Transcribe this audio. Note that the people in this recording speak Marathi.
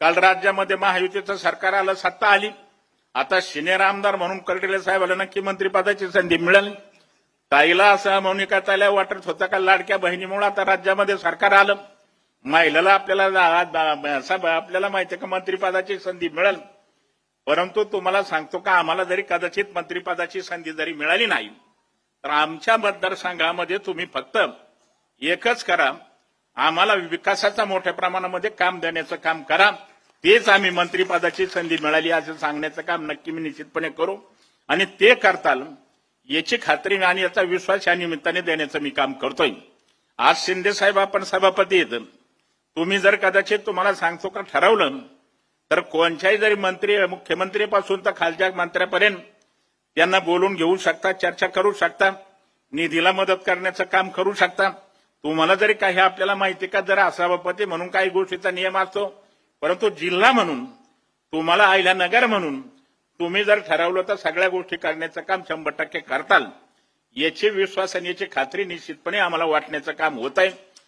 काल राज्यामध्ये महायुतीचं सरकार आलं सत्ता आली. आता सिनियर आमदार म्हणून कर्टिले साहेबाला नक्की मंत्रिपदाची संधी मिळाली. ताईला असं मोनिका ताईला वाटत होतं का लाडक्या बहिणीमुळे आता राज्यामध्ये सरकार आलं? महिलेला आपल्याला साहेब आपल्याला माहिती आहे का मंत्रिपदाची संधी मिळेल. परंतु तुम्हाला सांगतो का आम्हाला जरी कदाचित मंत्रिपदाची संधी जरी मिळाली नाही तर आमच्या मतदारसंघामध्ये तुम्ही फक्त एकच करा आम्हाला विकासाचा मोठ्या प्रमाणामध्ये काम देण्याचं काम करा. तेच आम्ही मंत्रिपदाची संधी मिळाली असं सांगण्याचं काम नक्की मी निश्चितपणे करू. आणि ते करताल याची खात्री आणि याचा विश्वास या निमित्ताने देण्याचं मी काम करतोय. आज शिंदे साहेब आपण सभापती आहेत. तुम्ही जर कदाचित तुम्हाला सांगतो का ठरवलं तर कोणत्याही जरी मंत्री मुख्यमंत्रीपासून तर खालच्या मंत्र्यापर्यंत त्यांना बोलून घेऊ शकता चर्चा करू शकता निधीला मदत करण्याचं काम करू शकता. तुम्हाला जरी काही आपल्याला माहिती का? जरा पते म्हणून काही गोष्टीचा नियम असतो. परंतु जिल्हा म्हणून तुम्हाला आयला नगर म्हणून तुम्ही जर ठरवलं तर सगळ्या गोष्टी करण्याचं काम शंभर टक्के करताल. याची विश्वास आणि याची खात्री निश्चितपणे आम्हाला वाटण्याचं काम होत आहे